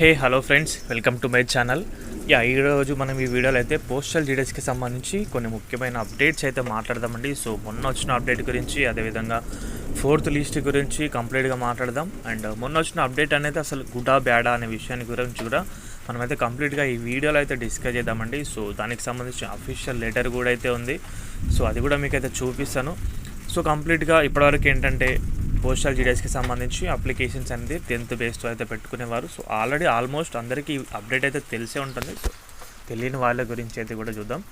Hey hello friends welcome to my channel. Yeah ఈరోజు మనం ఈ వీడియోలో అయితే పోస్టల్ డీటెయిల్స్కి సంబంధించి కొన్ని ముఖ్యమైన అప్డేట్స్ అయితే మాట్లాడదామండి. సో మొన్న వచ్చిన అప్డేట్ గురించి అదేవిధంగా ఫోర్త్ లిస్ట్ గురించి కంప్లీట్గా మాట్లాడదాం. అండ్ మొన్న వచ్చిన అప్డేట్ అనేది అసలు గుడా బ్యాడా అనే విషయాన్ని గురించి కూడా మనమైతే కంప్లీట్గా ఈ వీడియోలో అయితే డిస్కస్ చేద్దామండి. సో దానికి సంబంధించిన అఫీషియల్ లెటర్ కూడా అయితే ఉంది. సో అది కూడా మీకు అయితే చూపిస్తాను. సో కంప్లీట్గా ఇప్పటివరకు ఏంటంటే పోస్టల్ జీడీఎస్కి సంబంధించి అప్లికేషన్స్ అనేది టెన్త్ బేస్తో అయితే పెట్టుకునేవారు. సో ఆల్రెడీ ఆల్మోస్ట్ అందరికీ అప్డేట్ అయితే తెలిసే ఉంటుంది. సో తెలియని వాళ్ళ గురించి అయితే కూడా చూద్దాం.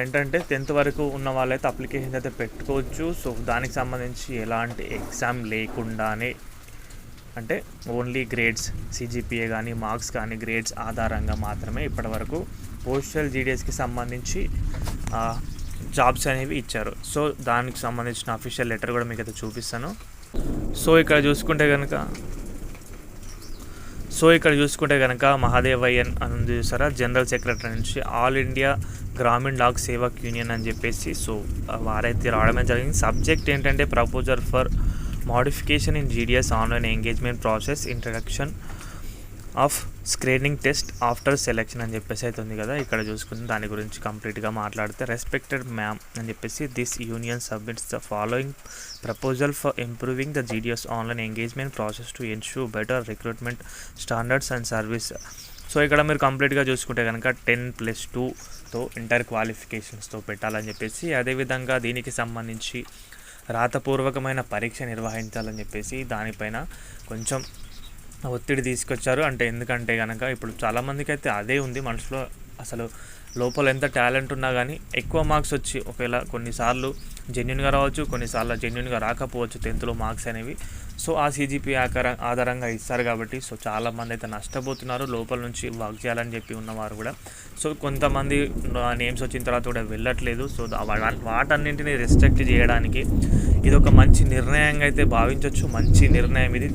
ఏంటంటే టెన్త్ వరకు ఉన్న వాళ్ళైతే అప్లికేషన్ అయితే పెట్టుకోవచ్చు. సో దానికి సంబంధించి ఎలాంటి ఎగ్జామ్ లేకుండానే అంటే ఓన్లీ గ్రేడ్స్ సిజిపిఏ కానీ మార్క్స్ కానీ గ్రేడ్స్ ఆధారంగా మాత్రమే ఇప్పటివరకు పోస్టల్ జీడిఎస్కి సంబంధించి జాబ్స్ అనేవి ఇచ్చారు. సో దానికి సంబంధించిన అఫీషియల్ లెటర్ కూడా మీకు అయితే చూపిస్తాను. సో ఇక్కడ చూసుకుంటే కనుక సో ఇక్కడ చూసుకుంటే కనుక మహాదేవయ్యన్ అని చూసారా? జనరల్ సెక్రటరీ నుంచి all India Gramin Dak Sevak union అని చెప్పేసి సో వారైతే రావడమే జరిగింది. సబ్జెక్ట్ ఏంటంటే proposal for modification in GDS online engagement process introduction of screening test after selection అని చెప్పేసి అయితే ఉంది కదా. ఇక్కడ చూసుకుంటే దాని గురించి కంప్లీట్గా మాట్లాడితే రెస్పెక్టెడ్ మ్యామ్ అని చెప్పేసి this union submits the following proposal for improving the GDS online engagement process to ensure better recruitment standards and service. So ఇక్కడ మీరు కంప్లీట్గా చూసుకుంటే కనుక టెన్ ప్లస్ టూతో ఇంటర్ క్వాలిఫికేషన్స్తో పెట్టాలని చెప్పేసి అదేవిధంగా దీనికి సంబంధించి రాతపూర్వకమైన పరీక్ష నిర్వహించాలని చెప్పేసి దానిపైన కొంచెం ఒత్తిడి తీసుకొచ్చారు. అంటే ఎందుకంటే కనుక ఇప్పుడు చాలామందికి అయితే అదే ఉంది మనసులో. అసలు లోపల ఎంత టాలెంట్ ఉన్నా కానీ ఎక్కువ మార్క్స్ వచ్చి ఒకవేళ కొన్నిసార్లు జెన్యున్గా రావచ్చు కొన్నిసార్లు జెన్యున్గా రాకపోవచ్చు టెన్త్లో మార్క్స్ అనేవి. సో ఆ సీజీపీ ఆకార ఆధారంగా ఇస్తారు కాబట్టి సో చాలామంది అయితే నష్టపోతున్నారు. లోపల నుంచి వర్క్ చేయాలని చెప్పి ఉన్నవారు కూడా. సో కొంతమంది నేమ్స్ వచ్చిన తర్వాత కూడా వెళ్ళట్లేదు. సో వా- వాటన్నింటిని రెస్ట్రిక్ట్ చేయడానికి ఇది ఒక మంచి నిర్ణయంగా అయితే భావించవచ్చు మంచి నిర్ణయం ఇది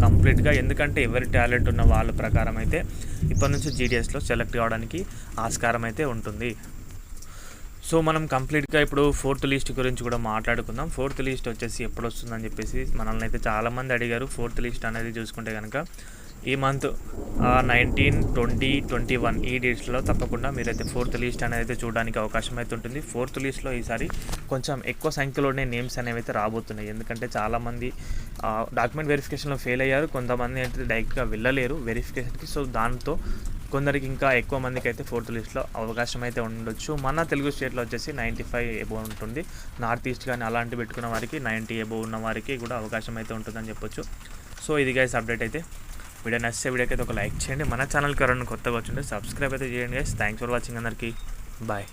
కంప్లీట్గా ఎందుకంటే ఎవరి టాలెంట్ ఉన్న వాళ్ళ ప్రకారం అయితే ఇప్పటి నుంచి జీడిఎస్లో సెలెక్ట్ కావడానికి ఆస్కారం అయితే ఉంటుంది. సో మనం కంప్లీట్గా ఇప్పుడు ఫోర్త్ లిస్ట్ గురించి కూడా మాట్లాడుకుందాం. ఫోర్త్ లిస్ట్ వచ్చేసి ఎప్పుడు వస్తుందని చెప్పేసి మనల్ని అయితే చాలామంది అడిగారు. ఫోర్త్ లిస్ట్ అనేది చూసుకుంటే కనుక ఈ month nineteen twenty twenty one ఈ డేట్స్లో తప్పకుండా మీరైతే ఫోర్త్ లిస్ట్ అనేది అయితే చూడడానికి అవకాశం అయితే ఉంటుంది. ఫోర్త్ లిస్ట్లో ఈసారి కొంచెం ఎక్కువ సంఖ్యలోనే నేమ్స్ అనేవి అయితే రాబోతున్నాయి. ఎందుకంటే చాలామంది డాక్యుమెంట్ వెరిఫికేషన్లో ఫెయిల్ అయ్యారు. కొంతమంది అయితే డైరెక్ట్గా వెళ్ళలేరు వెరిఫికేషన్కి. సో దాంతో కొందరికి ఇంకా ఎక్కువ మందికి అయితే ఫోర్త్ లిస్ట్లో అవకాశం అయితే ఉండొచ్చు. మన తెలుగు స్టేట్లో వచ్చేసి నైంటీ ఫైవ్ ఎబో ఉంటుంది. నార్త్ ఈస్ట్ కానీ అలాంటి పెట్టుకున్న వారికి నైంటీ ఎబో ఉన్న వారికి కూడా అవకాశం అయితే ఉంటుందని చెప్పొచ్చు. సో ఇది గైస్ అప్డేట్ అయితే. వీడియో నచ్చితే వీడియోకి అయితే ఒక లైక్ చేయండి. మన ఛానల్కి ఎవరైనా కొత్తగా వచ్చింటే సబ్స్క్రైబ్ అయితే చేయండి గైస్ థ్యాంక్స్ ఫర్ వాచింగ్ అందరికీ. బాయ్